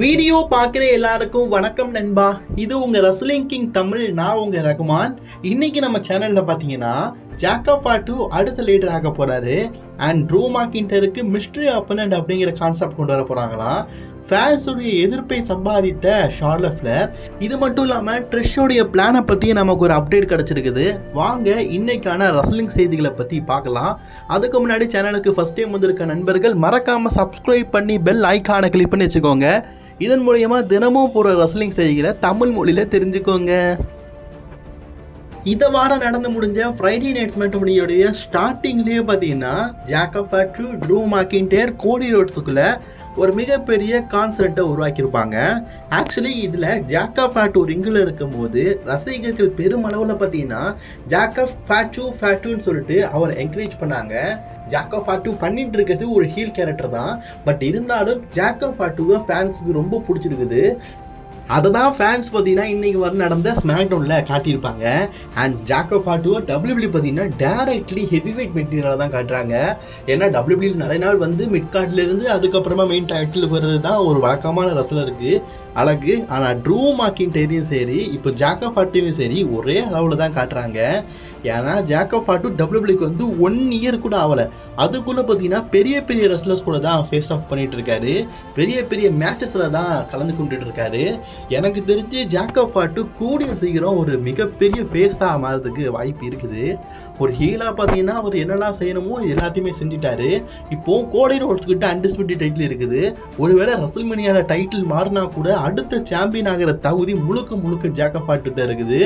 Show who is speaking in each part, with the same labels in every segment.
Speaker 1: Video பார்க்குற எல்லாருக்கும் வணக்கம் நண்பா. இது உங்கள் ரஸ்லிங் கிங் தமிழ் நான் உங்கள் ரகுமான். இன்னைக்கு நம்ம சேனலில் பார்த்தீங்கன்னா ஜாக்கா பாட்டு அடுத்த லீடர் ஆக போகிறாரு அண்ட் ட்ரூ மாக்கிண்டருக்கு மிஸ்ட்ரி அப்பனண்ட் அப்படிங்கிற கான்செப்ட் கொண்டு வர போகிறாங்களாம் ஃபேன்ஸுடைய எதிர்ப்பை சம்பாதித்த ஷார்ல ஃபிளர் இது மட்டும் இல்லாமல் ட்ரெஷ்ஷோடைய பிளானை பற்றி நமக்கு ஒரு அப்டேட் கிடச்சிருக்குது. வாங்க இன்னைக்கான ரஸ்லிங் செய்திகளை பற்றி பார்க்கலாம். அதுக்கு முன்னாடி சேனலுக்கு ஃபஸ்ட் டைம் வந்திருக்க நண்பர்கள் மறக்காமல் சப்ஸ்கிரைப் பண்ணி பெல் ஐக்கானை கிளிக் பண்ணி வச்சுக்கோங்க. இதன் மூலயமா தினமும் போகிற ரஸ்லிங் செய்திகளை தமிழ் மொழியில் தெரிஞ்சுக்கோங்க. இதை வாரம் நடந்து முடிஞ்ச ஃப்ரைடே நைட்ஸ் மெட்டோனியோடைய ஸ்டார்டிங்லேயே பார்த்தீங்கன்னா ஜாக்கப் ஃபேட்ரு ட்ரூ மாக்கின்டேர் கோடி ரோட்ஸுக்குள்ள ஒரு மிகப்பெரிய கான்சர்ட்டை உருவாக்கியிருப்பாங்க. ஆக்சுவலி இதில் ஜாக்கப் ஃபேட்டு ரிங்கில் இருக்கும்போது ரசிகர்கள் பெருமளவில் பார்த்தீங்கன்னா ஜாக்கப் ஃபேட்டு ஃபேட்டுன்னு சொல்லிட்டு அவர் என்கரேஜ் பண்ணாங்க. ஜாக்கப் ஃபேட்டு பண்ணிட்டு இருக்கிறது ஒரு ஹீல் கேரக்டர் தான். பட் இருந்தாலும் ஜாக்கப் ஃபேட்டுவை ஃபேன்ஸுக்கு ரொம்ப பிடிச்சிருக்குது. அதை தான் ஃபேன்ஸ் பார்த்தீங்கன்னா இன்றைக்கி வர நடந்த ஸ்மாக் டவுனில் காட்டியிருப்பாங்க. அண்ட் ஜாக்கோ ஃபாட்டுவோ டபிள்யூபிள்யூ பார்த்தீங்கன்னா டேரக்ட்லி ஹெவி வெயிட் மெட்டீரியலாக தான் காட்டுறாங்க. ஏன்னா டபிள்யூபிள்யூ நிறைய நாள் வந்து மிட் கார்ட்லேருந்து அதுக்கப்புறமா மெயின் டைட்டில் வர்றது தான் ஒரு வழக்கமான ரசலருக்கு அழகு. ஆனால் ட்ரூ மாக்கின்டேரியும் சரி இப்போ ஜாக்கோ ஃபாட்டுவையும் சரி ஒரே அளவில் தான் காட்டுறாங்க. ஏன்னா ஜாக்கோ ஃபாட்டு டபிள்யூபிள்யூக்கு வந்து ஒன் இயர் கூட ஆகலை. அதுக்குள்ளே பார்த்தீங்கன்னா பெரிய பெரிய ரெஸ்லர்ஸ் கூட தான் ஃபேஸ் ஆஃப் பண்ணிகிட்டு இருக்காரு. பெரிய பெரிய மேட்சஸில் தான் கலந்து கொண்டுட்டு இருக்காரு. எனக்கு தெரிஞ்சு ஜாக்கப் ஃபாட்டு கூடிய சீக்கிரம் ஒரு மிகப்பெரிய ஃபேஸ்டாக மாறதுக்கு வாய்ப்பு இருக்குது. ஒரு ஹீலாக பார்த்தீங்கன்னா அவர் என்னெல்லாம் செய்யணுமோ எல்லாத்தையுமே செஞ்சுட்டாரு. இப்போ கோடை ரோட்ஸ் அன்டிஸ்பியூட்டி டைட்டில் இருக்குது. ஒருவேளை ரசல்மனியால டைட்டில் மாறினா கூட அடுத்த சாம்பியன் ஆகிற தகுதி முழுக்க முழுக்க ஜாக்கப் ஃபாட்டு இருக்குது.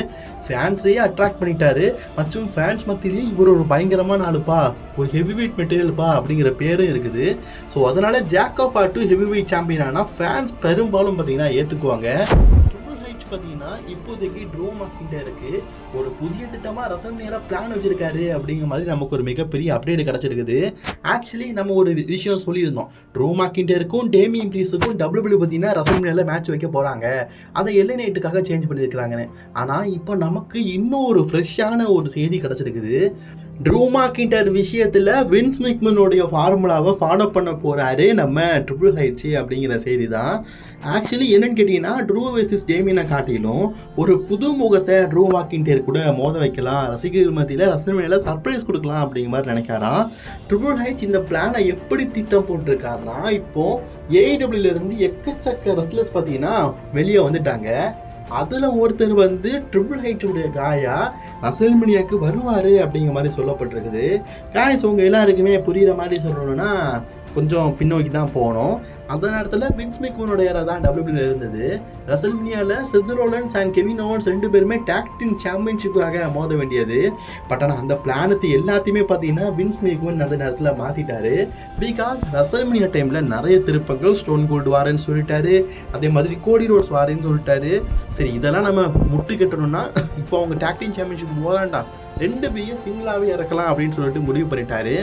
Speaker 1: ஃபேன்ஸையே அட்ராக்ட் பண்ணிட்டாரு. மற்றும் ஃபேன்ஸ் மத்தியிலேயே இவர் ஒரு பயங்கரமான ஆளுப்பா ஒரு ஹெவி வெயிட் மெட்டீரியல்ப்பா அப்படிங்கிற பேரும் இருக்குது. ஸோ அதனால Jacob Fatu heavyweight champion ஆனால் ஃபேன்ஸ் பெரும்பாலும் பார்த்தீங்கன்னா ஏற்றுக்குவாங்க ட்ரிபிள் ஹெச் பார்த்தீங்கன்னா இப்போதைக்கு ட்ரோ மார்க்கிட்ட இருக்கு. ஒரு புதிய திட்டமாக ரசனையில பிளான் வச்சிருக்காரு அப்படிங்கிற மாதிரி நமக்கு ஒரு மிகப்பெரிய அப்டேட் கிடச்சிருக்குது. ஆக்சுவலி நம்ம ஒரு விஷயம் சொல்லியிருந்தோம். ட்ரோ மார்க்கிட்டருக்கும் டேமியன் ப்ரீஸுக்கும் டபிள்யூபிள்யூ பார்த்தீங்கன்னா ரசனையில மேட்ச் வைக்க போகிறாங்க அதை எல்லை நைட்டுக்காக சேஞ்ச் பண்ணியிருக்கிறாங்கன்னு. ஆனால் இப்போ நமக்கு இன்னும் ஒரு ஃப்ரெஷ்ஷான ஒரு செய்தி கிடச்சிருக்குது. ட்ரூ கிண்டர் விஷயத்தில் வின்ஸ் மிக்மனுடைய ஃபார்முலாவை ஃபாலோ பண்ண போகிறாரு நம்ம ட்ரிபிள் ஹைச்சி அப்படிங்கிற செய்தி தான் ஆக்சுவலி என்னன்னு கேட்டிங்கன்னா ட்ரூ வெஸ்டிஸ் டேமியனை காட்டிலும் ஒரு புது முகத்தை ட்ரூ மாக்கின்டேர் கூட மோத வைக்கலாம். ரசிகர்கள் மத்தியில் ரசனையில் சர்ப்ரைஸ் கொடுக்கலாம் அப்படிங்கிற மாதிரி நினைக்காராம் ட்ரிபிள் ஹைச் இந்த பிளானை எப்படி திட்டம் போட்டிருக்காருனா இப்போ ஏஐடபிள்யூலேருந்து எக்கச்சக்க ரெஸ்லர்ஸ் பார்த்தீங்கன்னா வெளியே வந்துட்டாங்க. அதில் ஒருத்தர் வந்து ட்ரிபிள் ஹைட்டுடைய காயா ரசல்மினியாவுக்கு வருவார் அப்படிங்கிற மாதிரி சொல்லப்பட்டிருக்குது. காய்ஸ் உங்கள் எல்லாருக்குமே புரிகிற மாதிரி சொல்லணும்னா கொஞ்சம் பின்னோக்கி தான் போனோம். அந்த நேரத்தில் வின்ஸ் மெக்மனுடைய தான் டபிள்யூபிள் இருந்தது. ரசல்மினியாவில் Seth Rollins and Kevin Owens ரெண்டு பேருமே டாக்டிங் சாம்பியன்ஷிப்புக்காக மோத வேண்டியது. பட் ஆனால் அந்த பிளானத்தை எல்லாத்தையுமே பார்த்தீங்கன்னா வின்ஸ் மெக்மன் அந்த நேரத்தில் மாற்றிட்டாரு பிகாஸ் ரசல்மினியா டைமில் நிறைய திருப்பங்கள் ஸ்டோன் கோல்டு வாரேன்னு சொல்லிட்டாரு. அதே மாதிரி கோடி ரோட்ஸ் வாரேன்னு சொல்லிட்டாரு. சரி இதெல்லாம் நம்ம முட்டு கட்டணும்னா இப்போ அவங்க டேக்டின் சாம்பியன்ஷிப் போகிறாண்டாம் ரெண்டு பேரையும் சிங்கிளாகவே இறக்கலாம் அப்படின்னு சொல்லிட்டு முடிவு பண்ணிட்டாரு.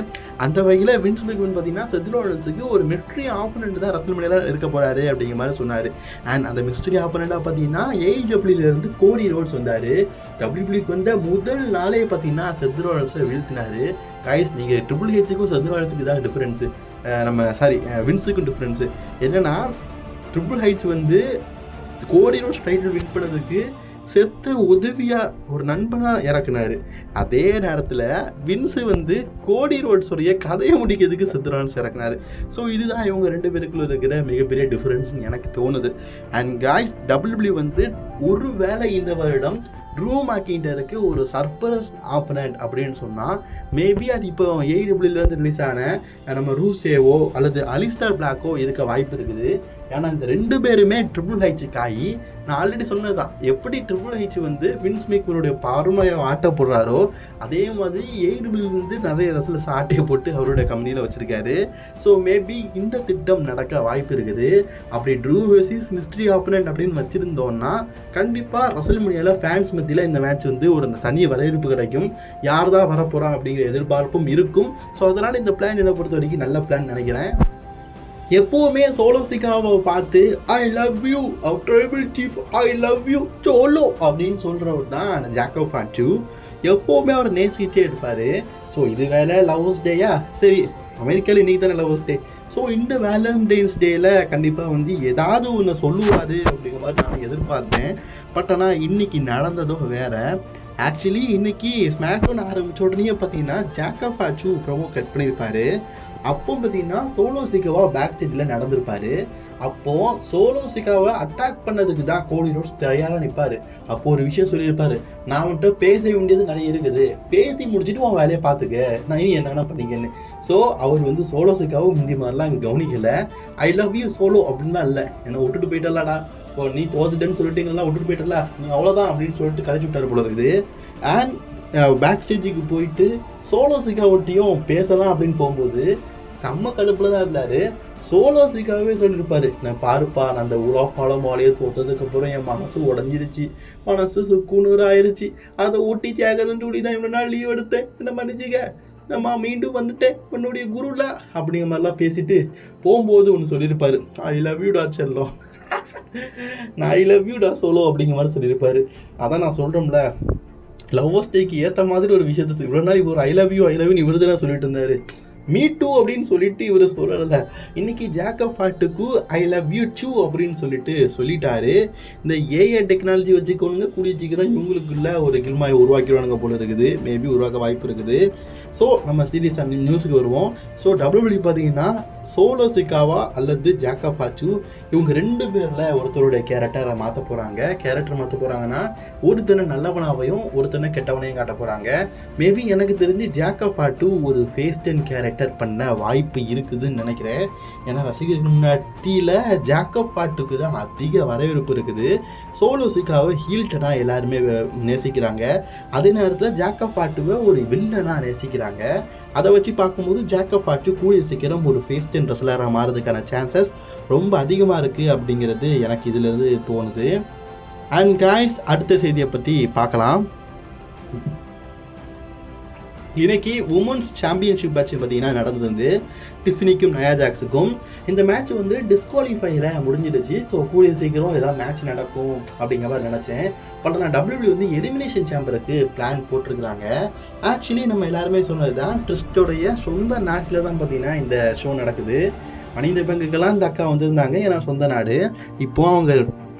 Speaker 1: அந்த வகையில் வின்ஸ் மெக்மன் பார்த்தீங்கன்னா ரோலன்ஸுக்கு ஒரு மிஸ்ட்ரி ஆப்பனண்ட் தான் ரசல்மனியாவில் இருக்க போகிறாரு அப்படிங்கிற மாதிரி சொன்னார். அண்ட் அந்த மிஸ்ட்ரி ஆப்பனண்டாக பார்த்தீங்கன்னா ஏஐடபிள்யூல டபிள்யூலேருந்து கோடி ரோட்ஸ் வந்தார். டபிள்யூபிள்யூக்கு வந்த முதல் நாளே பார்த்தீங்கன்னா செத்ரோலன்ஸை வீழ்த்தினார். கைஸ் நீங்கள் ட்ரிபிள் ஹெச்சுக்கும் செத்ரோலன்ஸுக்கு தான் டிஃப்ரென்ஸு நம்ம சாரி வின்ஸுக்கும் டிஃப்ரென்ஸு என்னன்னா ட்ரிபிள் ஹைச் வந்து கோடி ரோல்ஸ் டைட்டில் வின் பண்ணதுக்கு செத்த உதவியா ஒரு நண்பனா இறக்குனாரு. அதே நேரத்தில் வின்ஸு வந்து கோடி ரோட்ஸுடைய கதையை முடிக்கிறதுக்கு செத்துரான்ஸ் இறக்குனாரு. ஸோ இதுதான் இவங்க ரெண்டு பேருக்குள்ள இருக்கிற மிகப்பெரிய டிஃப்ரென்ஸ்னு எனக்கு தோணுது. அண்ட் காய்ஸ் டபிள்யூபிள்யூ வந்து ஒரு வேளை இந்த வருடம் ட்ரூ மாக்கிண்டருக்கு ஒரு சர்ப்ரஸ் ஆப்பனண்ட் அப்படின்னு சொன்னால் மேபி அது இப்போ ஏடபிள்யூலேருந்து ரிலீஸ் ஆன நம்ம ரூசேவோ அல்லது அலிஸ்டர் பிளாக்கோ இருக்க வாய்ப்பு இருக்குது. ஏன்னா இந்த ரெண்டு பேருமே ட்ரிபிள் ஹைச்சுக்கு ஆகி நான் ஆல்ரெடி சொன்னது தான் எப்படி ட்ரிபிள் ஹைச் வந்து வின்ஸ் மேக்கருடைய பார்மையை ஆட்ட போடுறாரோ அதே மாதிரி ஏடபிள்யூ நிறைய ரசலஸ் ஆட்டையை போட்டு அவருடைய கம்பெனியில் வச்சுருக்காரு. ஸோ மேபி இந்த திட்டம் நடக்க வாய்ப்பு இருக்குது. அப்படி ட்ரூ வெர்சிஸ் மிஸ்ட்ரி ஆப்பனண்ட் அப்படின்னு வச்சுருந்தோன்னா கண்டிப்பாக ரசல்மனியாவில் ஃபேன்ஸ் மத்தியில் இந்த மேட்ச் வந்து ஒரு தனி வரவேற்பு கிடைக்கும். யார் தான் வரப்போகிறான் அப்படிங்கிற எதிர்பார்ப்பும் இருக்கும். ஸோ அதனால் இந்த பிளான் என்னை பொறுத்த வரைக்கும் நல்ல பிளான் நினைக்கிறேன். எப்போவுமே சோலோ சிகாவை பார்த்து I love you our tribal chief I love you Solo அப்படின்னு சொல்கிறவர் தான் ஜாக்கோ ஃபாச்சு எப்போவுமே அவர் நேசிக்கிட்டே எடுப்பார் ஸோ இது வேலை லவ்ஸ் டேயா சரி அமெரிக்காவில் இன்றைக்கி தானே லவர்ஸ் டே ஸோ இந்த வேலண்டைன்ஸ் டேயில் கண்டிப்பாக வந்து ஏதாவது ஒன்று சொல்லுவார் அப்படிங்கிற மாதிரி நான் எதிர்பார்த்தேன். பட் ஆனால் இன்னைக்கு நடந்ததோ வேற. ஆக்சுவலி இன்னைக்கு ஸ்மாக்டவுன் ஆரம்பிச்ச உடனே பார்த்தீங்கன்னா ஜாக்கப் ஆச்சு ப்ரோமோ கட் பண்ணியிருப்பாரு. அப்போ பார்த்தீங்கன்னா சோலோ சிகாவா பேக் ஸ்டேஜில் நடந்திருப்பாரு. அப்போ சோலோ சிகாவை அட்டாக் பண்ணதுக்கு தான் கோடி ரோட்ஸ் தயாராக நிற்பாரு அப்போ ஒரு விஷயம் சொல்லியிருப்பாரு. நான் வந்துட்டு பேச வேண்டியது நிறைய இருக்குது. பேசி முடிச்சுட்டு உன் வேலையை பார்த்துக்க. நான் இனி என்னென்ன பண்ணிக்கன்னு ஸோ அவர் வந்து சோலோ சிக்காவை முந்தி மாதிரிலாம் கவனிக்கலை. ஐ லவ் யூ சோலோ அப்படின்லாம் இல்லை. என்னை விட்டுட்டு போயிட்டலாடா இப்போ நீ தோத்துட்டேன்னு சொல்லிட்டீங்களா? விட்டுட்டு போயிட்டல? நீ அவ்வளோதான் அப்படின்னு சொல்லிட்டு கதைச்சு விட்டார் போல இருக்குது. அண்ட் பேக் ஸ்டேஜுக்கு போயிட்டு சோலோ சிக்காவட்டியும் பேசலாம் அப்படின்னு போகும்போது செம்ம கடுப்பில் தான் இருந்தார். சோலோ சிகாவே சொல்லியிருப்பாரு நான் பாருப்பா நான் அந்த உலா ஃபாலோ மாலையை தோத்ததுக்கப்புறம் என் மனசு உடஞ்சிருச்சு. மனசு சுக்குநூறு ஆயிருச்சு அதை ஊட்டி சேகரன்னு சொல்லி தான் இவ்வளோ நாள் லீவ் எடுத்தேன். என்ன மன்னிச்சிக்க? நம்ம மீண்டும் வந்துட்டேன். உன்னுடைய குருல? அப்படிங்கிற மாதிரிலாம் பேசிட்டு போகும்போது ஒன்று சொல்லியிருப்பாரு. ஐ லவ் யூடா செல்லம். நான் ஐ லவ் யூ டா சோலோ அப்படிங்கிற மாதிரி சொல்லியிருப்பாரு. அதான் நான் சொல்கிறோம்ல லவ் ஸ்டேக்கு ஏற்ற மாதிரி ஒரு விஷயத்த இவ்வளோ நாள் இப்போ ஒரு I love you I love you இவர் சொல்லிட்டு இருந்தாரு. மீ டூ அப்படின்னு சொல்லிட்டு இவர் சொல்லலை இன்னைக்கு ஜாக்கப் ஃபேட்டுக்கு ஐ லவ் யூ டூ அப்படின்னு சொல்லிட்டு சொல்லிட்டாரு. இந்த ஏஐ டெக்னாலஜி வச்சுக்கோங்க கூடிய சீக்கிரம் இவங்களுக்குள்ள ஒரு கில்மாய் உருவாக்கிடுவானுங்க போல இருக்குது. மேபி உருவாக்க வாய்ப்பு இருக்குது. ஸோ நம்ம சீரியஸ் அந்த நியூஸுக்கு வருவோம். ஸோ டபிள்யூபி பார்த்தீங்கன்னா சோலோ சிக்காவா அல்லது ஜாக்கா ஃபாச்சு இவங்க ரெண்டு பேரில் ஒருத்தருடைய கேரக்டரை மாற்ற போகிறாங்க கேரக்டர் மாற்ற போகிறாங்கன்னா ஒருத்தனை நல்லவனாவையும் ஒருத்தனை கெட்டவனையும் காட்ட போகிறாங்க மேபி எனக்கு தெரிஞ்சு ஜாக்கா ஃபாட்டு ஒரு ஃபேஸ்டன் கேரக்டர் பெட்டர் பண்ண வாய்ப்பு இருக்குதுன்னு நினைக்கிறேன். ஏன்னா ரசிகர்கள் முன்னாடியில் ஜாக்கப் பாட்டுக்கு தான் அதிக வரவேற்பு இருக்குது. சோலோ சிக்காவை ஹீல்டனாக எல்லாருமே நேசிக்கிறாங்க. அதே நேரத்தில் ஜாக்கப் பாட்டுவை ஒரு வில்லனாக நேசிக்கிறாங்க. அதை வச்சு பார்க்கும்போது ஜாக்கப் பாட்டு கூடிய சீக்கிரம் ஒரு ஃபேஸ்ட் அண்ட் ரெஸ்லராக மாறதுக்கான சான்சஸ் ரொம்ப அதிகமாக இருக்குது அப்படிங்கிறது எனக்கு இதிலிருந்து தோணுது. அண்ட் காய்ஸ் அடுத்த செய்தியை பற்றி பார்க்கலாம். இன்னைக்கு உமன்ஸ் சாம்பியன்ஷிப் மேட்ச் பார்த்தீங்கன்னா நடந்தது வந்து டிஃபினிக்கும் நயா ஜாக்ஸுக்கும் இந்த மேட்ச் வந்து டிஸ்குவாலிஃபைல முடிஞ்சிடுச்சு. ஸோ கூடிய சீக்கிரம் ஏதாவது மேட்ச் நடக்கும் அப்படிங்கிற மாதிரி நினச்சேன். பட் நான் டபிள்யூ வந்து எலிமினேஷன் சாம்பருக்கு பிளான் போட்டிருக்கிறாங்க. ஆக்சுவலி நம்ம எல்லாருமே சொன்னது தான் ட்ரிஸ்டோடைய சொந்த நாட்டில் தான் பார்த்தீங்கன்னா இந்த ஷோ நடக்குது. மனித பங்குக்கெல்லாம் இந்த அக்கா வந்திருந்தாங்க ஏன்னா சொந்த நாடு. இப்போ அவங்க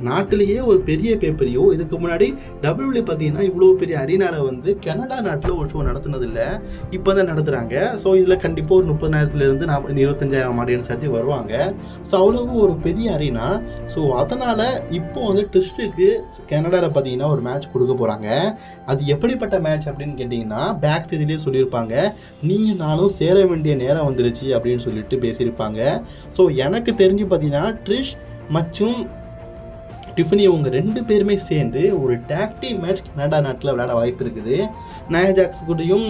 Speaker 1: நாட்டிலேயே ஒரு பெரிய பேப்பரையோ இதுக்கு முன்னாடி டபிள்யூல பார்த்தீங்கன்னா இவ்வளோ பெரிய அரினாவில் வந்து கனடா நாட்டில் ஒரு ஷோ நடத்துனதில்ல. இப்போ தான் நடத்துகிறாங்க ஸோ இதில் கண்டிப்பாக ஒரு முப்பதாயிரத்துலேருந்து நாற்பது இருபத்தஞ்சாயிரம் ஆடியன்ஸ் ஆச்சு வருவாங்க. ஸோ அவ்வளவு ஒரு பெரிய அரினா. ஸோ அதனால் இப்போ வந்து டெஸ்ட்டுக்கு கனடாவில் பார்த்தீங்கன்னா ஒரு மேட்ச் கொடுக்க போகிறாங்க அது எப்படிப்பட்ட மேட்ச் அப்படின்னு கேட்டிங்கன்னா பேக் ஸ்டேஜ்லேயே சொல்லியிருப்பாங்க. நீயும் நானும் சேர வேண்டிய நேரம் வந்துருச்சு அப்படின்னு சொல்லிட்டு பேசியிருப்பாங்க. ஸோ எனக்கு தெரிஞ்சு பார்த்தீங்கன்னா ட்ரிஷ் மற்றும் டிஃபனி இவங்க ரெண்டு பேருமே சேர்ந்து ஒரு டாக்டி மேட்ச் கனடா நாட்டில் விளையாட வாய்ப்பு இருக்குது. நயஜாக்ஸ் கூடயும்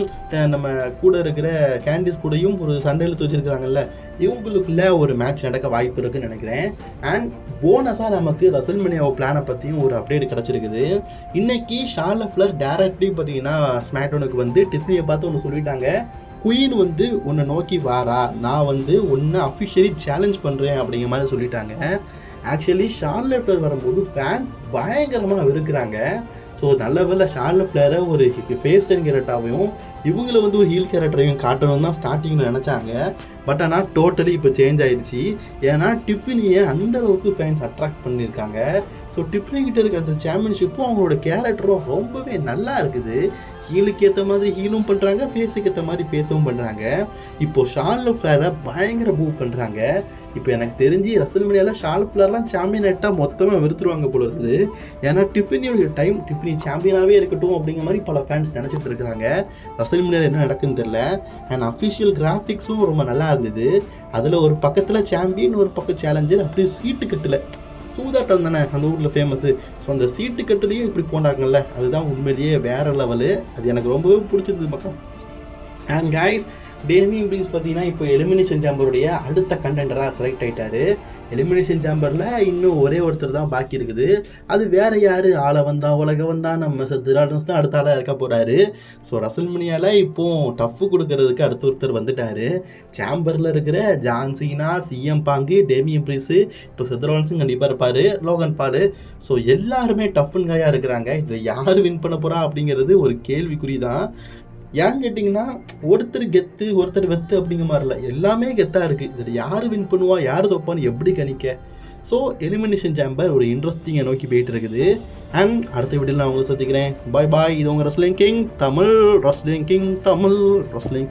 Speaker 1: நம்ம கூட இருக்கிற கேண்டிஸ் கூடயும் ஒரு சண்டை இழுத்து வச்சிருக்கிறாங்கல்ல இவங்களுக்குள்ள ஒரு மேட்ச் நடக்க வாய்ப்பு இருக்குன்னு நினைக்கிறேன். அண்ட் போனஸாக நமக்கு ரசல்மனியாவோ பிளானை பற்றியும் ஒரு அப்டேட் கிடச்சிருக்குது. இன்னைக்கு ஷார்ல ஃப்ளர் டேரக்ட்லி பார்த்தீங்கன்னா ஸ்மாக்டவுனுக்கு வந்து டிஃபனியை பார்த்து ஒன்று சொல்லிட்டாங்க. குயின் வந்து உன்னை நோக்கி வாரா நான் வந்து உன்னை அஃபிஷியலி சேலஞ்ச் பண்ணுறேன் அப்படிங்கிற மாதிரி சொல்லிட்டாங்க. ஆக்சுவலி ஷார்லட் பிளேயர் வரும்போது ஃபேன்ஸ் பயங்கரமாக வெறுக்கிறாங்க. ஸோ நல்ல வேலை ஷார்லட் பிளேயரை ஒரு ஃபேஸ் டென் கேரக்டராகவும் இவங்கள வந்து ஒரு ஹீல் கேரக்டரையும் காட்டணும் தான் ஸ்டார்டிங்கில் நினச்சாங்க. பட் ஆனால் டோட்டலி இப்போ சேஞ்ச் ஆயிடுச்சு. ஏன்னா டிஃபினியை அந்த அளவுக்கு ஃபேன்ஸ் அட்ராக்ட் பண்ணியிருக்காங்க. ஸோ டிஃபினி கிட்ட இருக்க அந்த சாம்பியன்ஷிப்பும் அவங்களோட கேரக்டரும் ரொம்பவே நல்லா இருக்குது. ஹீலுக்கு ஏற்ற மாதிரி ஹீலும் பண்ணுறாங்க ஃபேஸுக்கு ஏற்ற மாதிரி ஃபேஸும் பண்ணுறாங்க இப்போ ஷார்லோ ஃப்ளேரை பயங்கர மூவ் பண்ணுறாங்க இப்போ எனக்கு தெரிஞ்சு ரசல் மீடியாவில் ஷார்லோ ஃப்ளேர்லாம் சாம்பியன் ஆகிட்டால் மொத்தமாக வெறுத்துருவாங்க போல இருக்குது. ஏன்னா டிஃபினியோட டைம் டிஃபினி சாம்பியனாகவே இருக்கட்டும் அப்படிங்கிற மாதிரி பல ஃபேன்ஸ் நினச்சிட்டு இருக்கிறாங்க. ரசல் மீடியாவில் என்ன நடக்குன்னு தெரில அண்ட் அஃபிஷியல் கிராஃபிக்ஸும் ரொம்ப நல்லா இருந்தது. அதில் ஒரு பக்கத்தில் சாம்பியன் ஒரு பக்கம் சேலஞ்சர் அப்படியே சீட்டு கட்டலை. சூதாட்டம் தானே? அந்த ஊரில் ஃபேமஸ்ஸு ஸோ அந்த சீட்டு கட்டுலையும் இப்படி போனாங்கல்ல அதுதான் உண்மையிலேயே வேற லெவலு அது எனக்கு ரொம்பவே பிடிச்சிருந்தது பக்கம் அண்ட் கைஸ் டேமியம் ப்ரீஸ் பார்த்தீங்கன்னா இப்போ எலிமினேஷன் சாம்பருடைய அடுத்த கண்டென்டராக செலக்ட் ஆகிட்டாரு எலிமினேஷன் சாம்பரில் இன்னும் ஒரே ஒருத்தர் தான் பாக்கி இருக்குது. அது வேற யார்? ஆளை வந்தா உலக வந்தா நம்ம திராடன்ஸ் தான் அடுத்த ஆளாக இருக்க போகிறாரு ஸோ ரசல்மனியால் இப்போ டஃப்பு கொடுக்கறதுக்கு அடுத்த ஒருத்தர் வந்துட்டாரு. சாம்பரில் இருக்கிற ஜான்சினா சிஎம் பாங்கு டேமியம் ப்ரீஸு இப்போ செத்ரான்ஸும் கண்டிப்பாக இருப்பார். லோகன் பாடு ஸோ எல்லாருமே டஃப்னு காயாக இருக்கிறாங்க. இதில் யார் வின் பண்ண போகிறா அப்படிங்கிறது ஒரு கேள்விக்குறி தான். ஏன் கேட்டிங்கன்னா ஒருத்தர் கெத்து ஒருத்தர் வெத்து அப்படிங்கிற மாதிரி இல்லை. எல்லாமே கெத்தாக இருக்குது இதில் யார் வின் பண்ணுவா யார் தோப்பான்னு எப்படி கணிக்க? ஸோ எலிமினேஷன் சேம்பர் ஒரு இன்ட்ரெஸ்டிங்கை நோக்கி போயிட்டு இருக்குது அண்ட் அடுத்த வீடியோவில் நான் உங்களை சந்திக்கிறேன். பாய் பாய் இது உங்கள் wrestling king Tamil wrestling king Tamil wrestling